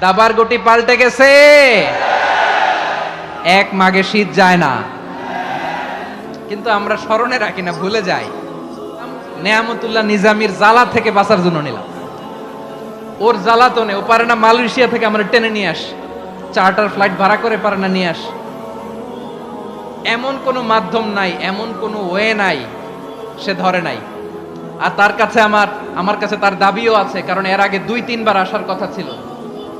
দাবার গুটি পাল্টে গেছে। এক মাগে শীত যায় না। কিন্তু আমরা স্মরণে রাখি না, ভুলে যাই। নেয়ামতুল্লাহ নিজামির জ্বালা থেকে বাঁচার জন্য নিলাম। ওর জ্বালা জ্বালাতনে, ও পারে না মালয়েশিয়া থেকে আমরা টেনে নিয়ে আস। চার্টার ফ্লাইট ভাড়া করে পারে না নিয়ে আস। এমন কোনো মাধ্যম নাই, এমন কোনো ওয়ে নাই, সে ধরে নাই। আর তার কাছে আমার আমার কাছে তার দাবিও আছে, কারণ এর আগে দুই, তিনবার আসার কথা ছিল।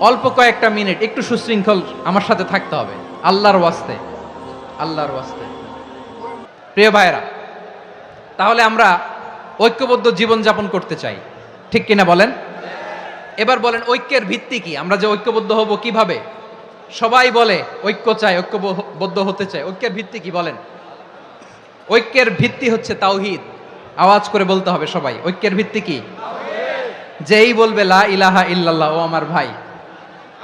অল্প কয়েকটা মিনিট, একটু সুশৃঙ্খল আমার সাথে থাকতে হবে। আল্লাহর ওয়াস্তে আল্লাহর ওয়াস্তে। প্রিয় ভাইরা তাহলে আমরা ঐক্যবদ্ধ জীবনযাপন করতে চাই। ঠিক কিনা বলেন? এবার বলেন, ঐক্যের ভিত্তি কি? আমরা যে ঐক্যবদ্ধ হব কীভাবে? সবাই বলে, ঐক্য চাই, ঐক্যবদ্ধ হতে চাই। ঐক্যের ভিত্তি কি বলেন? ঐক্যের ভিত্তি হচ্ছে তাওহিদ। আওয়াজ করে বলতে হবে সবাই, ঐক্যের ভিত্তি কি? যেই বলবে, লা ইলাহা ইল্লাল্লাহ, ও আমার ভাই।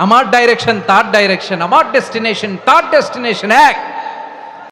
আমার ডাইরেকশন তার ডাইরেকশন আমার ডেস্টিনেশন তার ডেস্টিনেশন এক